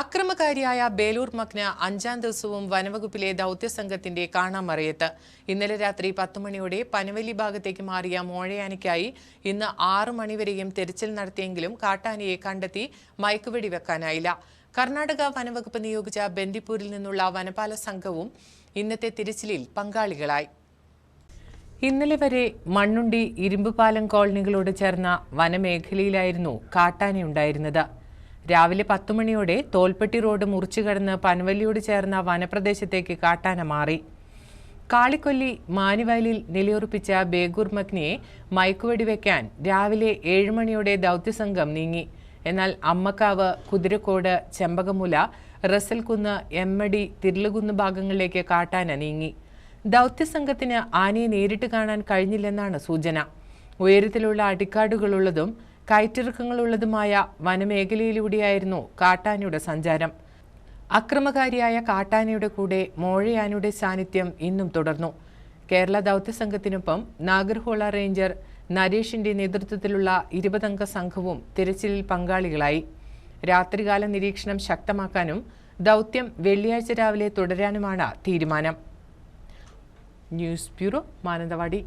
അക്രമകാരിയായ Belur Magna അഞ്ചാം ദിവസവും വനവകുപ്പിലെ ദൗത്യസംഘത്തിന്റെ കാണാമറയത്ത്. ഇന്നലെ രാത്രി പത്ത് മണിയോടെ പനവല്ലി ഭാഗത്തേക്ക് മാറിയ മോഴയാനയ്ക്കായി ഇന്ന് ആറ് മണിവരെയും തെരച്ചിൽ നടത്തിയെങ്കിലും കാട്ടാനയെ കണ്ടെത്തി മയക്കുവെടി വെക്കാനായില്ല. കർണാടക വനവകുപ്പ് നിയോഗിച്ച ബന്ദിപ്പൂരിൽ നിന്നുള്ള വനപാല സംഘവും ഇന്നത്തെ തിരച്ചിലിൽ പങ്കാളികളായി. ഇന്നലെ വരെ മണ്ണുണ്ടി ഇരുമ്പുപാലം കോളനികളോട് ചേർന്ന വനമേഖലയിലായിരുന്നു കാട്ടാനയുണ്ടായിരുന്നത്. രാവിലെ പത്തുമണിയോടെ തോൽപ്പെട്ടി റോഡ് മുറിച്ചു കടന്ന് പനവല്ലിയോട് ചേർന്ന വനപ്രദേശത്തേക്ക് കാട്ടാന മാറി. കാളിക്കൊല്ലി മാനിവയലിൽ നിലയുറപ്പിച്ച ബേഗൂർ മഗ്നിയെ മയക്കുവെടി വെക്കാൻ രാവിലെ ഏഴുമണിയോടെ ദൗത്യസംഘം നീങ്ങി. എന്നാൽ അമ്മക്കാവ് കുതിരക്കോട് ചെമ്പകമുല റസൽകുന്ന് എമ്മടി തിരുളുകുന്ന് ഭാഗങ്ങളിലേക്ക് കാട്ടാന നീങ്ങി. ദൗത്യസംഘത്തിന് ആനയെ നേരിട്ട് കാണാൻ കഴിഞ്ഞില്ലെന്നാണ് സൂചന. ഉയരത്തിലുള്ള അടിക്കാടുകളുള്ളതും കയറ്റിറക്കങ്ങളുള്ളതുമായ വനമേഖലയിലൂടെയായിരുന്നു കാട്ടാനയുടെ സഞ്ചാരം. അക്രമകാരിയായ കാട്ടാനയുടെ കൂടെ മോഴയാനയുടെ സാന്നിധ്യം ഇന്നും തുടർന്നു. കേരള ദൗത്യസംഘത്തിനൊപ്പം നാഗർഹോള റേഞ്ചർ നരേഷിന്റെ നേതൃത്വത്തിലുള്ള ഇരുപതംഗ സംഘവും തിരച്ചിലിൽ പങ്കാളികളായി. രാത്രികാല നിരീക്ഷണം ശക്തമാക്കാനും ദൗത്യം വെള്ളിയാഴ്ച രാവിലെ തുടരാനുമാണ് തീരുമാനം. News bureau Mananthavady.